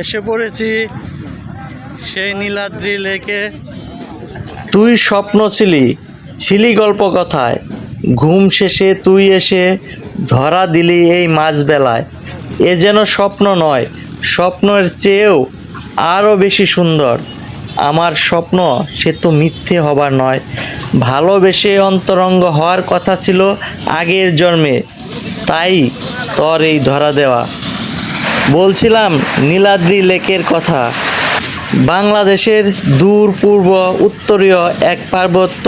এসে পড়েছি সেই নীলাদ্রি লেকে। তুই স্বপ্ন ছিলি ছিলি গল্প কথায় ঘুম শেষে তুই এসে ধরা দিলি এই মাঝবেলায়। এ যেন স্বপ্ন নয় স্বপ্নের চেয়েও আরও বেশি সুন্দর। আমার স্বপ্ন সে তো মিথ্যে হবার নয়। ভালোবেসে অন্তরঙ্গ হওয়ার কথা ছিল আগের জন্মে। তাই তোর এই ধরা দেওয়া। বলছিলাম নীলাদ্রি লেকের কথা। বাংলাদেশের দূর, পূর্ব, উত্তরীয় এক পার্বত্য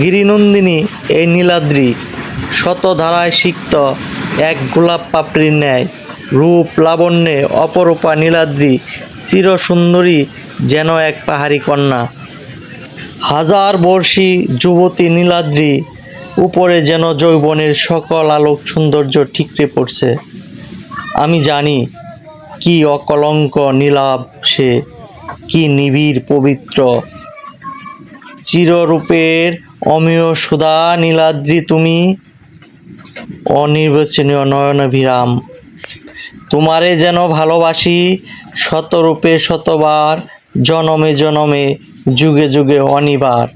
গিরিনন্দিনী এই নীলাদ্রি শতধারায় সিক্ত এক গোলাপ পাপড়ির ন্যায়। রূপ লাবণ্যে অপরূপা নীলাদ্রি চিরসুন্দরী যেন এক পাহাড়ি কন্যা। হাজার বর্ষী যুবতী নীলাদ্রি উপরে যেন যৌবনের সকল আলোক সৌন্দর্য ঠিকরে পড়ছে। আমি জানি কি অকলঙ্ক নীলাভ সে, কি নিবিড় পবিত্র। চিররূপের অমিয় সুধা নীলাদ্রি তুমি, অনির্বচনীয় নয়নাভিরাম। তোমারে যেন ভালোবাসি শতরূপে শতবার, জনমে জনমে, যুগে যুগে অনিবার।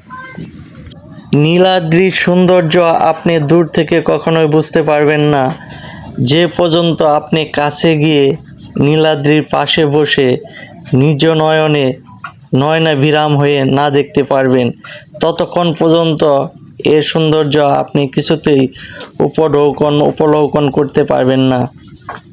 নীলাদ্রির সৌন্দর্য আপনি দূর থেকে কখনোই বুঝতে পারবেন না। যে পর্যন্ত আপনি কাছে গিয়ে নীলাদ্রির পাশে বসে নিজ নয়নে নয়না বিরাম হয়ে না দেখতে পারবেন। ততক্ষণ পর্যন্ত এর সৌন্দর্য আপনি কিছুতেই উপঢৌকন উপলৌকন করতে পারবেন না।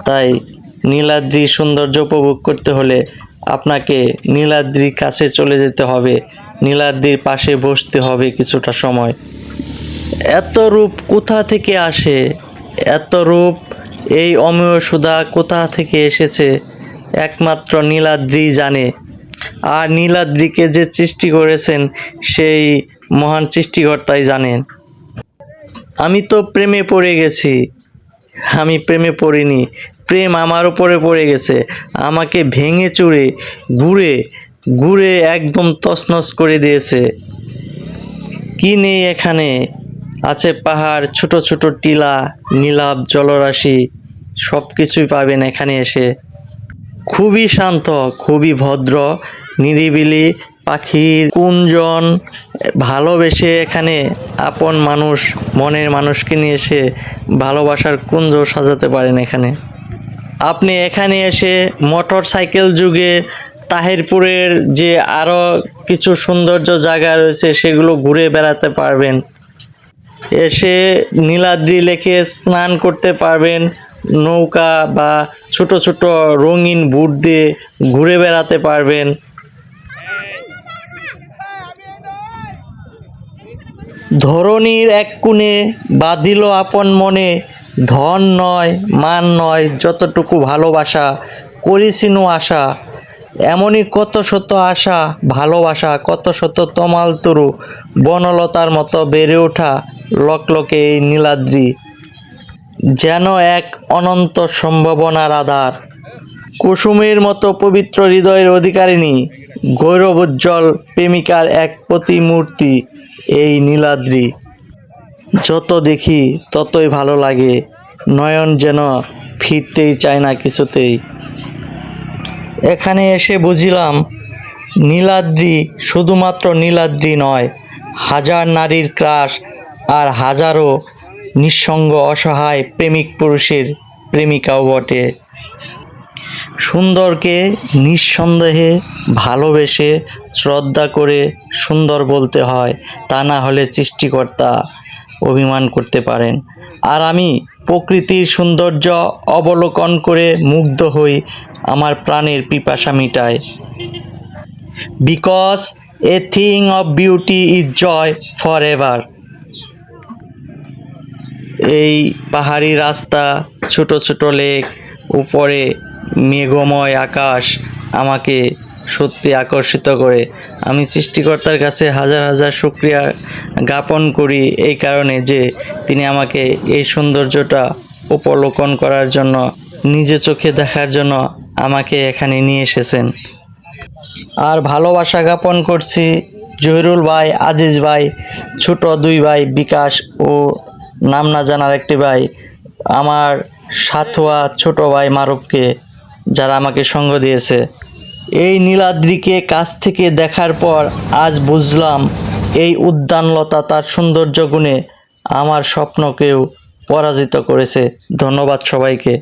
তাই নীলাদ্রি সৌন্দর্য উপভোগ করতে হলে আপনাকে নীলাদ্রির কাছে চলে যেতে হবে। নীলাদ্রির পাশে বসতে হবে কিছুটা সময়। এত রূপ কোথা থেকে আসে? এত রূপ এই অমেয় সুধা কোথা থেকে এসেছে? একমাত্র নীলাদ্রি জানে। আর নীলাদ্রিকে যে সৃষ্টি করেছেন, সেই মহান সৃষ্টিকর্তাই জানেন। আমি তো প্রেমে পড়ে গেছি। আমি প্রেমে পড়িনি। প্রেম আমার উপরে পড়ে গেছে। আমাকে ভেঙে চুরে, ঘুরে ঘুরে একদম তছনছ করে দিয়েছে। কি নেই এখানে? আছে পাহাড়, ছোট ছোট টিলা, নীলাভ, জলরাশি সব কিছুই পাবেন এখানে এসে। খুবই শান্ত, খুবই ভদ্র, নিরিবিলি, পাখির কুঞ্জন, ভালোবেসে এখানে আপন মানুষ, মনের মানুষকে নিয়ে এসে ভালোবাসার কুঞ্জ সাজাতে পারেন এখানে। আপনি এখানে এসে মোটর সাইকেল যুগে তাহিরপুরের যে আরও কিছু সৌন্দর্য জায়গা রয়েছে, সেগুলো ঘুরে বেড়াতে পারবেন। এসে নীলাদ্রি লেকে স্নান করতে পারবেন। নৌকা বা ছোট ছোট রঙিন বুট দিয়ে ঘুরে বেড়াতে পারবেন। ধরণীর এক কোণে বাঁধিল আপন মনে, ধন নয়, মান নয়, যতটুকু ভালোবাসা করিসিনু আশা। এমনই কত শত আশা, ভালোবাসা, কত শত তমাল তরু, বনলতার মতো বেড়ে ওঠা লকলকে এই নীলাদ্রি। যেন এক অনন্ত সম্ভাবনার আধার। কুসুমের মতো পবিত্র হৃদয়ের অধিকারিণী গৌরবোজ্জ্বল প্রেমিকার এক প্রতিমূর্তি এই নীলাদ্রি। যত দেখি ততই ভালো লাগে, নয়ন যেন ফিরতেই চায় না কিছুতেই। এখানে এসে বুঝিলাম, নীলাদ্রি শুধুমাত্র নীলাদ্রি নয়, হাজার নারীর ক্রাশ আর হাজারো নিঃসঙ্গ অসহায় প্রেমিক পুরুষের প্রেমিকাও বটে। সুন্দরকে নিঃসন্দেহে ভালোবেসে শ্রদ্ধা করে সুন্দর বলতে হয়, তা না হলে সৃষ্টিকর্তা অভিমান করতে পারেন। আর আমি প্রকৃতির সৌন্দর্য অবলোকন করে মুগ্ধ হই আমার প্রাণের পিপাসা মিটায়। Because a thing of beauty is joy for ever এই পাহাড়ি রাস্তা, ছোট ছোট লেক, উপরে মেঘময় আকাশ আমাকে সত্যি আকর্ষিত করে। আমি সৃষ্টিকর্তার কাছে হাজার হাজার শুক্রিয়া জ্ঞাপন করি এই কারণে যে তিনি আমাকে এই সৌন্দর্যটা উপলোকন করার জন্য, নিজে চোখে দেখার জন্য আমাকে এখানে নিয়ে এসেছেন। আর ভালোবাসা জ্ঞাপন করছি জহিরুল ভাই, আজিজ ভাই, ছোট দুই ভাই, বিকাশ ও নাম না জানার একটি ভাই। আমার সাথুয়া ছোট ভাই মারুফকে যারা আমাকে সঙ্গ দিয়েছে। এই নীলাদ্রিকে কাছ থেকে দেখার পর আজ বুঝলাম এই উদ্যানলতা তার সৌন্দর্য গুণে আমার স্বপ্নকেও পরাজিত করেছে। ধন্যবাদ সবাইকে।